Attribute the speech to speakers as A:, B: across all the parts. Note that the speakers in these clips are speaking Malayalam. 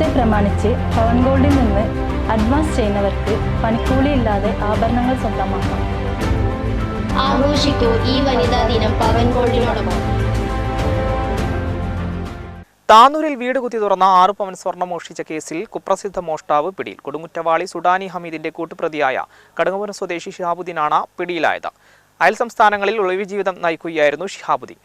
A: ഡേ പ്രമാണിച്ച് പവൻ ഗോൾഡിൽ നിന്ന് അഡ്വാൻസ് ചെയ്യുന്നവർക്ക് പണിക്കൂലിയില്ലാതെ ആഭരണങ്ങൾ സ്വന്തമാക്കാം.
B: ആഘോഷിക്കൂ ഈ വനിതാ ദിനം പവൻ ഗോൾഡിനോടൊപ്പം
C: താനൂരിൽ വീട് കുത്തി തുറന്ന ആറ് പവൻ സ്വർണം മോഷ്ടിച്ച കേസിൽ കുപ്രസിദ്ധ മോഷ്ടാവ് പിടിയിൽ. കൊടുങ്കുറ്റവാളി സുഡാനി ഹമീദിന്റെ കൂട്ടുപ്രതിയായ കടുങ്ങപുരം സ്വദേശി ഷിഹാബുദ്ദീനാണ് പിടിയിലായത്. അയൽ സംസ്ഥാനങ്ങളിൽ ഒളിവ് ജീവിതം നയിക്കുകയായിരുന്നു ഷിഹാബുദ്ദീൻ.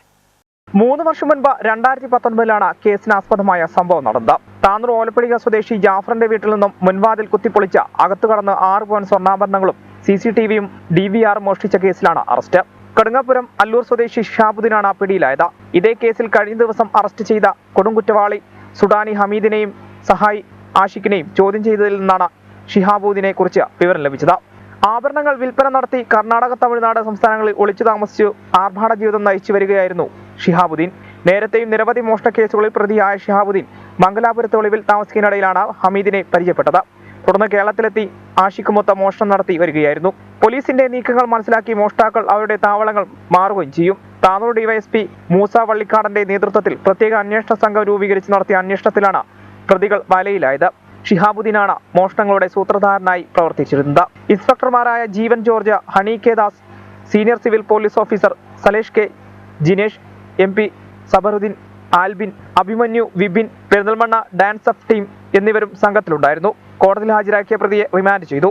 C: മൂന്ന് വർഷം മുൻപ് രണ്ടായിരത്തി പത്തൊൻപതിലാണ് കേസിനാസ്പദമായ സംഭവം നടന്നത്. താനൂർ ഓലപ്പിടിക സ്വദേശി ജാഫറിന്റെ വീട്ടിൽ നിന്നും മുൻവാതിൽ കുത്തിപ്പൊളിച്ച് അകത്തു കടന്ന് ആറ് പവൻ സ്വർണാഭരണങ്ങളും സി സി ടി വിയും ഡി വി ആർ മോഷ്ടിച്ച കേസിലാണ് അറസ്റ്റ്. കടുങ്ങാപുരം അല്ലൂർ സ്വദേശി ഷിഹാബുദ്ദീനാണ് പിടിയിലായത്. ഇതേ കേസിൽ കഴിഞ്ഞ ദിവസം അറസ്റ്റ് ചെയ്ത കൊടുങ്കുറ്റവാളി സുഡാനി ഹമീദിനെയും സഹായി ആഷിഖിനെയും ചോദ്യം ചെയ്തതിൽ നിന്നാണ് ഷിഹാബുദ്ദീനെ കുറിച്ച് വിവരം ലഭിച്ചത്. ആഭരണങ്ങൾ വിൽപ്പന നടത്തി കർണാടക തമിഴ്നാട് സംസ്ഥാനങ്ങളിൽ ഒളിച്ചു താമസിച്ചു ആർഭാട ജീവിതം നയിച്ചു വരികയായിരുന്നു ഷിഹാബുദ്ദീൻ. നേരത്തെയും നിരവധി മോഷണ കേസുകളിൽ പ്രതിയായ ഷിഹാബുദ്ദീൻ മംഗലാപുരത്ത് ഒളിവിൽ താമസിക്കുന്നതിനിടയിലാണ് ഹമീദിനെ പരിചയപ്പെട്ടത്. തുടർന്ന് കേരളത്തിലെത്തി ആഷിക്കുമൊത്ത മോഷണം നടത്തി വരികയായിരുന്നു. പോലീസിന്റെ നീക്കങ്ങൾ മനസ്സിലാക്കി മോഷ്ടാക്കൾ അവരുടെ താവളങ്ങൾ മാറുകയും ചെയ്യും. താനൂർ ഡിവൈഎസ്പി മൂസ വള്ളിക്കാടന്റെ നേതൃത്വത്തിൽ പ്രത്യേക അന്വേഷണ സംഘം രൂപീകരിച്ച് നടത്തിയ അന്വേഷണത്തിലാണ് പ്രതികൾ വലയിലായത്. ഷിഹാബുദ്ദീനാണ് മോഷണങ്ങളുടെ സൂത്രധാരനായി പ്രവർത്തിച്ചിരുന്നത്. ഇൻസ്പെക്ടർമാരായ Jeevan George Honey K Das senior civil police officer Salesh K Jinesh M P Sabaruddin Albin Abhimanyu Vipin Perinthalmanna DANSAF team എന്നിവരും സംഘത്തിലുണ്ടായിരുന്നു. കോടതിയിൽ ഹാജരാക്കിയ പ്രതിയെ റിമാൻഡ് ചെയ്തു.